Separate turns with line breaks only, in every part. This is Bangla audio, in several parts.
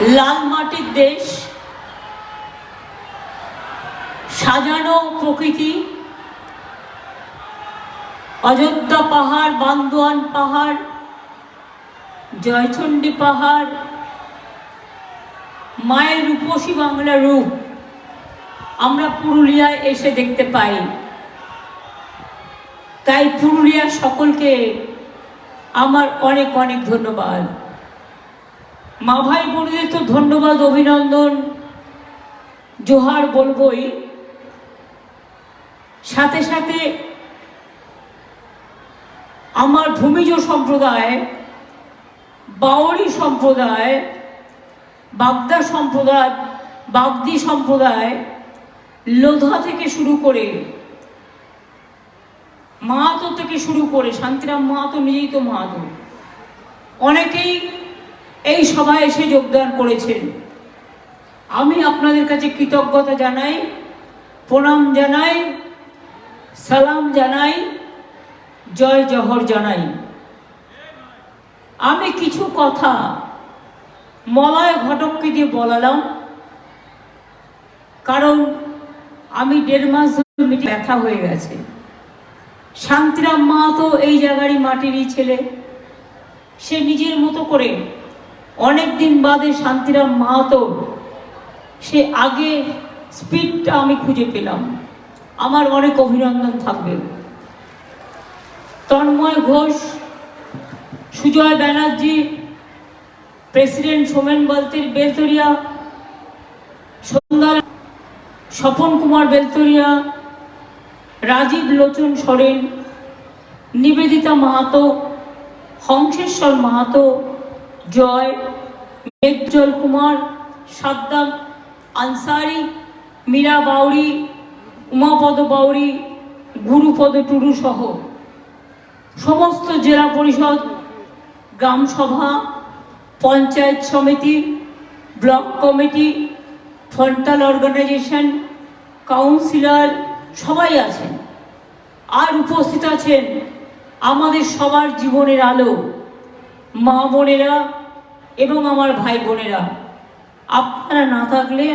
লাল মাটির দেশ, সাজানো প্রকৃতি, অযোধ্যা পাহাড়, বান্দোয়ান পাহাড়, জয়চণ্ডী পাহাড়, মায়ের রূপসী বাংলা রূপ আমরা পুরুলিয়ায় এসে দেখতে পাই। তাই পুরুলিয়ার সকলকে আমার অনেক অনেক ধন্যবাদ। মা ভাই বোনদের তো ধন্যবাদ, অভিনন্দন। জোহার বলবই। সাথে সাথে আমার ভূমিজ সম্প্রদায়, বাউরি সম্প্রদায়, বাগদা সম্প্রদায়, বাগদি সম্প্রদায় লোধা থেকে শুরু করে মাহাতো থেকে শুরু করে শান্তিরাম মাহাতো নিজেই তো মাহাতো, অনেকেই এই সভায় এসে যোগদান করেছেন। আমি আপনাদের কাছে কৃতজ্ঞতা জানাই, প্রণাম জানাই, সালাম জানাই, জয় জহর জানাই। আমি কিছু কথা মলয় ঘটককে দিয়ে বলালাম, কারণ আমি দেড় মাস ধরে ব্যথা হয়ে গেছে। শান্তিরাম মা তো এই জায়গারই মাটিরই ছেলে। সে নিজের মতো করে অনেক দিন বাদে শান্তিরাম মাহাতো, সে আগে স্পিডটা আমি খুঁজে পেলাম। আমার অনেক অভিনন্দন থাকবে। তন্ময় ঘোষ, সুজয় ব্যানার্জি, প্রেসিডেন্ট সোমেন বলতির বেলতরিয়া, সন্ধ্যা স্বপন কুমার বেলতরিয়া, রাজীব লোচন সরেন, নিবেদিতা মাহাতো, হংসেশ্বর মাহাতো জয়, মেঘজল কুমার, সাদ্দাম আনসারি, মীরা বাউরি উমাপদ বাউরি গুরুপদ টুডু সহ সমস্ত zilla parishad, gram sabha, panchayat samiti, block committee, frontal organisation, councillor সবাই আছেন। আর উপস্থিত আছেন আমাদের সবার জীবনের আলো, মা বোনেরা এবং আমার ভাই বোনেরা, আপনারা না থাকলে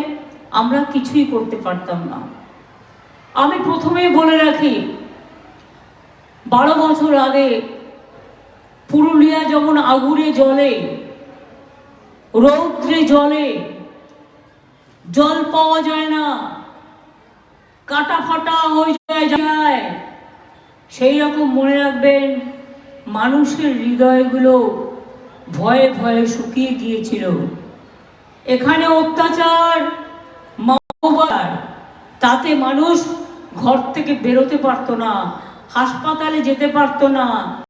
আমরা কিছুই করতে পারতাম না। আমি প্রথমেই বলে রাখি, বারো বছর আগে পুরুলিয়া যেমন আগুনে জলে রৌদ্রে জলে জল পাওয়া যায় না কাটা ফাটা হয়ে যায় সেই রকম মনে রাখবেন মানুষের হৃদয়গুলো ভয়ে ভয়ে শুকিয়ে গিয়েছিল। এখানে অত্যাচার মাওবার তাতে মানুষ ঘর থেকে বেরোতে পারতো না, হাসপাতালে যেতে পারতো না।